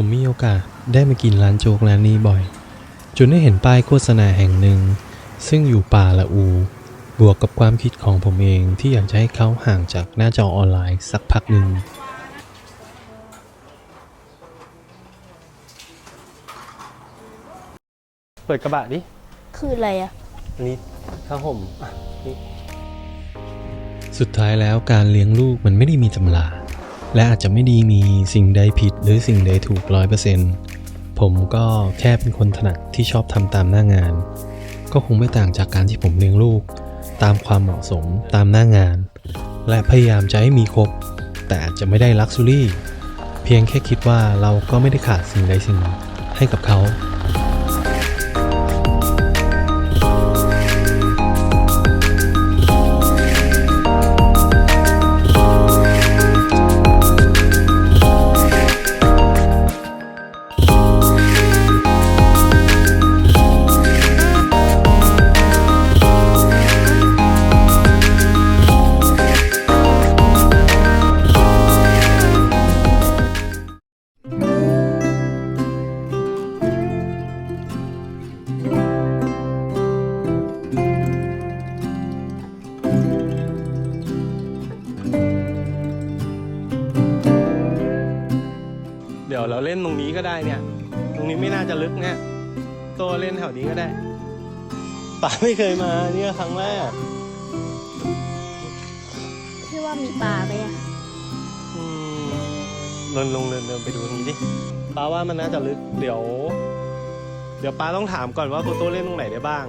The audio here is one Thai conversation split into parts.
ผมมีโอกาสได้มากินร้านโจ๊กร้านนี้บ่อย จนได้เห็นป้ายโฆษณาแห่งหนึ่ง ซึ่งอยู่ป่าละอู บวกกับความคิดของผมเองที่อยากจะให้เขาห่างจากหน้าจอออนไลน์สักพักหนึ่งเปิดกระบะดิ คืออะไรอะอันนี้ผ้าห่มอะนี่สุดท้ายแล้วการเลี้ยงลูกมันไม่ได้มีตำรา และอาจจะไม่ดีมีสิ่งใดผิดหรือสิ่งใดถูกร้อยเปอร์เซ็นต์ผมก็แค่เป็นคนถนัดที่ชอบทำตามหน้างาน ก็คงไม่ต่างจากการที่ผมเลี้ยงลูก ตามความเหมาะสมตามหน้างาน และพยายามจะให้มีครบ แต่อาจจะไม่ได้ลักซ์รี่ เพียงแค่คิดว่าเราก็ไม่ได้ขาดสิ่งใดสิ่งหนึ่งให้กับเขา เดี๋ยวเราเล่นตรงนี้ก็ได้เนี่ย ตรงนี้ไม่น่าจะลึกเนี่ยตัวเล่นแถวนี้ก็ได้ป๋าไม่เคยมาเนี่ยครั้งแรกพี่ว่ามีปลาไหมอะอืมลงลงเดินเดินไปดูตรงนี้ดิป้าว่ามันน่าจะลึก เดี๋ยว เดี๋ยวป้าต้องถามก่อนว่าโฟโต้เล่นตรงไหนได้บ้าง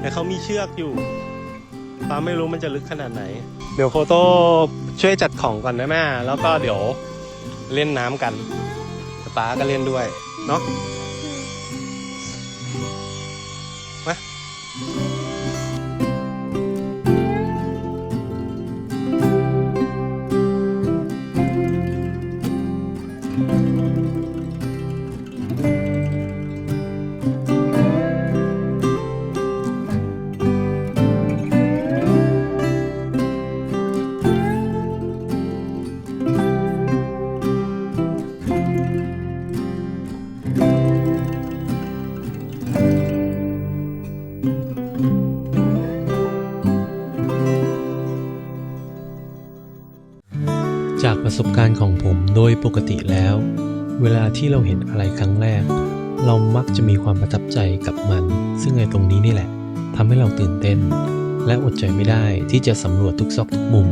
แต่เขามีเชือกอยู่ป้าไม่รู้มันจะลึกขนาดไหน เดี๋ยวโฟโต้ช่วยจัดของก่อนนะแม่แล้วก็เดี๋ยว เล่นน้ำกันแต่ป้าก็เล่นด้วย เนาะ สบการณ์ของผมโดยปกติแล้ว เวลาที่เราเห็นอะไรครั้งแรก เรามักจะมีความประทับใจกับมัน ซึ่งไอ้ตรงนี้นี่แหละทำให้เราตื่นเต้น และอดใจไม่ได้ที่จะสำรวจทุกซอกทุกมุม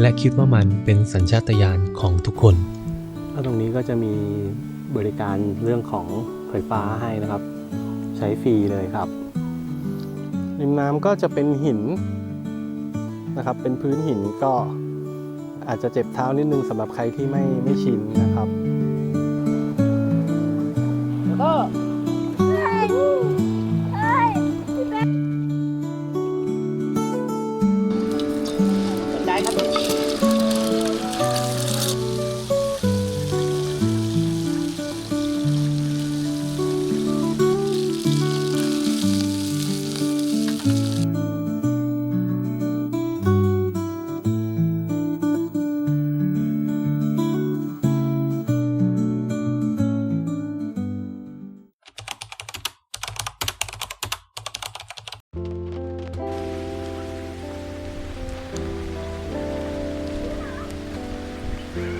และคิดว่ามันเป็นสัญชาตญาณของทุกคนตรงนี้ก็จะมีบริการเรื่องของไฟฟ้าให้นะครับ ใช้ฟรีเลยครับริมน้ำก็จะเป็นหินนะครับ เป็นพื้นหินก็ อาจจะเจ็บเท้านิดนึงสำหรับใครที่ไม่ไม่ชินนะครับ แล้วก็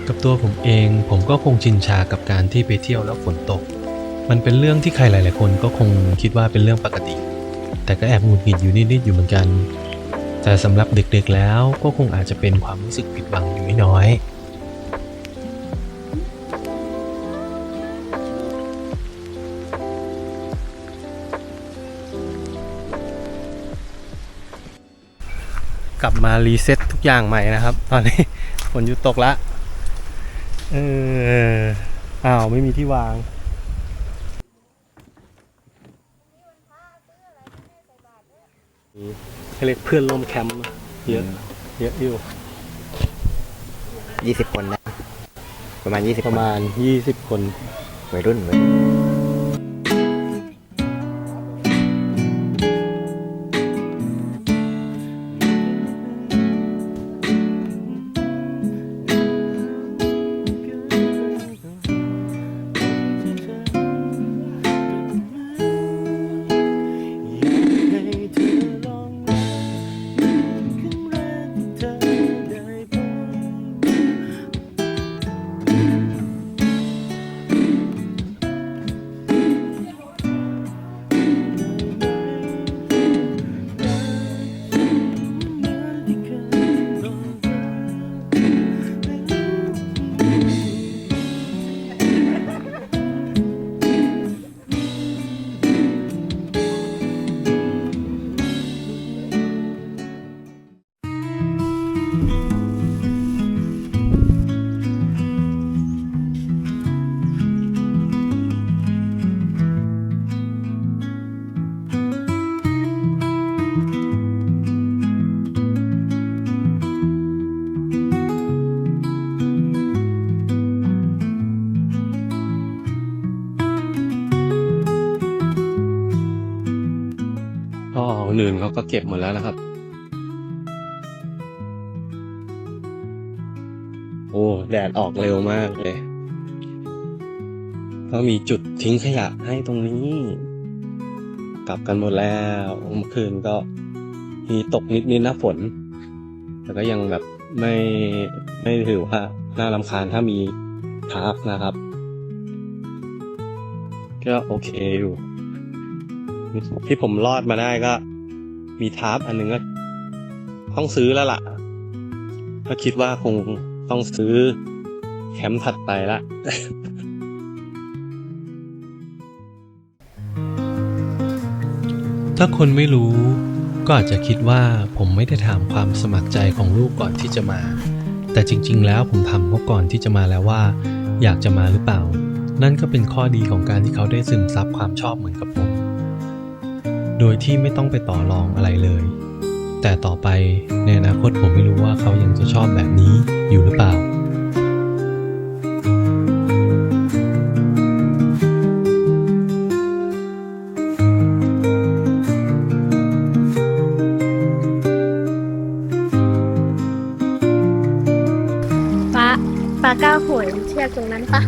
กับตัวผมเองผมก็คงชินชากับการที่ไปเที่ยวแล้วฝนตก มันเป็นเรื่องที่ใครหลาย ๆ คนก็คงคิดว่าเป็นเรื่องปกติ แต่ก็แอบหงุดหงิดอยู่นิด ๆ อยู่เหมือนกัน แต่สำหรับเด็ก ๆ แล้วก็คงอาจจะเป็นความรู้สึกผิดหวังอยู่ไม่น้อยกลับมารีเซ็ตทุกอย่างใหม่นะครับ ตอนนี้ฝนหยุดตกและ เออ อ้าว ไม่มีที่วางเขาเรียกเพื่อนร่วมแคมป์เยอะ เยอะอยู่ ยี่สิบคนนะ ประมาณยี่สิบประมาณ20คน วัยรุ่นวัยรุ่น เขาก็เก็บหมดแล้วนะครับ โอ้แดดออกเร็วมากเลยก็มีจุดทิ้งขยะให้ตรงนี้ กลับกันหมดแล้วเมื่อคืนก็มีตกนิดนิดนะฝน แต่ก็ยังแบบไม่ไม่ถือว่าน่ารำคาญถ้ามีทาร์กนะครับ ก็โอเคอยู่ที่ผมรอดมาได้ก็ มีทาร์ปอันหนึงก็ต้องซื้อแล้วล่ะ ก็คิดว่าคงต้องซื้อแคมป์ถัดไปละถ้าคนไม่รู้ก็อาจจะคิดว่าผมไม่ได้ถามความสมัครใจของลูกก่อนที่จะมา แต่จริง ๆ แล้วผมถามเขาก่อนที่จะมาแล้วว่า อยากจะมาหรือเปล่า นั่นก็เป็นข้อดีของการที่เขาได้ซึมซับความชอบเหมือนกับผม โดยที่ไม่ต้องไปต่อรองอะไรเลย แต่ต่อไปในอนาคตผมไม่รู้ว่าเขายังจะชอบแบบนี้อยู่หรือเปล่าป้าป้าก้าโหยเชือกตรงนั้นปะ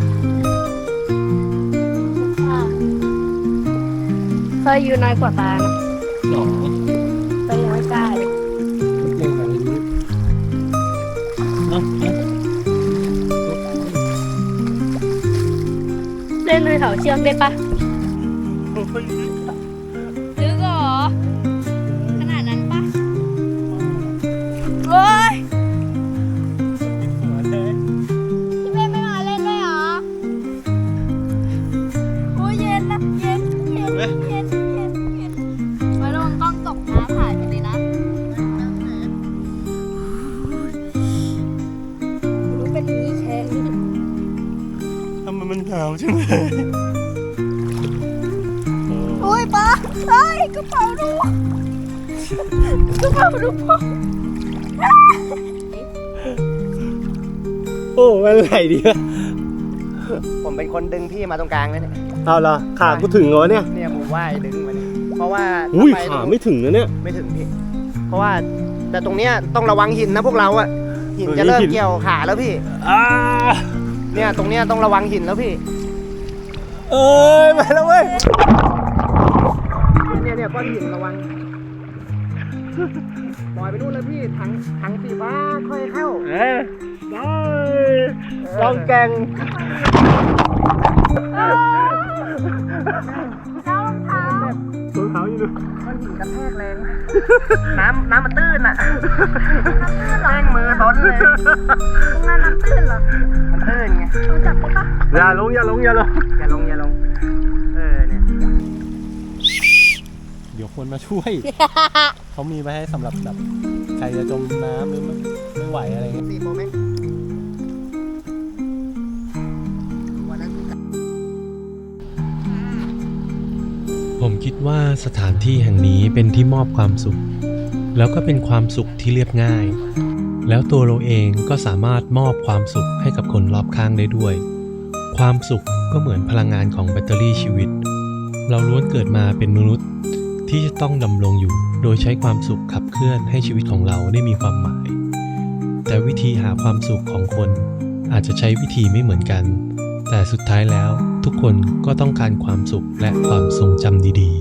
เคยอยู่น้อยกว่าป้านะเคยยังไม่กล้าเลยเล่นเลยเถาเชือกได้ปะลึ มมันหนาวใช่ไหมโอ้ยป้าใช่กระเป๋าดูกระเป๋าดูพ่อโอ้มันไหลดีอะผมเป็นคนดึงพี่มาตรงกลางนะเนี่ยเอาละขากูถึงเหรอเนี่ยเนี่ยผมว่ายดึงมาเนี่ยเพราะว่าอุ้ยถ้ไปขาไม่ถึงนะเนี่ย ไม่ถึงพี่ เพราะว่าแต่ตรงเนี้ยต้องระวังหินนะพวกเราอะหินจะเออเริ่มหินเกี่ยวขาแล้วพี่อ้า เนี่ยตรงเนี้ยต้องระวังหินแล้วพี่เอ้ยมาแล้วเว้ยเนี่ยเนี่ยก้อนหินระวังปล่อยไปนู่นเลยพี่ถังถังสีฟ้าค่อยเข้าเอ้ยได้ลองแกงน้องเท้า ตัวเท้าอยู่ดูก้อนหินกระแทกแรงน้ำน้ำมันตื้นอะแม่งมือต้นเลยตรงนั้นน้ำตื้นเหรอมันตื้นไงต้องจับได้ปะอย่าลงอย่าลงอย่าลงอย่าลงอย่าลงเออเนี่ยเดี๋ยวคนมาช่วย เขามีไว้ให้สำหรับแบบใครจะจมน้ำหรือไม่ไม่ไหวอะไรเงี้ยสี่โมงไหมวัน ผมคิดว่าสถานที่แห่งนี้เป็นที่มอบความสุข แล้วก็เป็นความสุขที่เรียบง่าย แล้วตัวเราเองก็สามารถมอบความสุขให้กับคนรอบข้างได้ด้วย ความสุขก็เหมือนพลังงานของแบตเตอรี่ชีวิต เราล้วนเกิดมาเป็นมนุษย์ที่จะต้องดำรงอยู่ โดยใช้ความสุขขับเคลื่อนให้ชีวิตของเราได้มีความหมาย แต่วิธีหาความสุขของคนอาจจะใช้วิธีไม่เหมือนกัน แต่สุดท้ายแล้วทุกคนก็ต้องการความสุขและความทรงจำดีๆ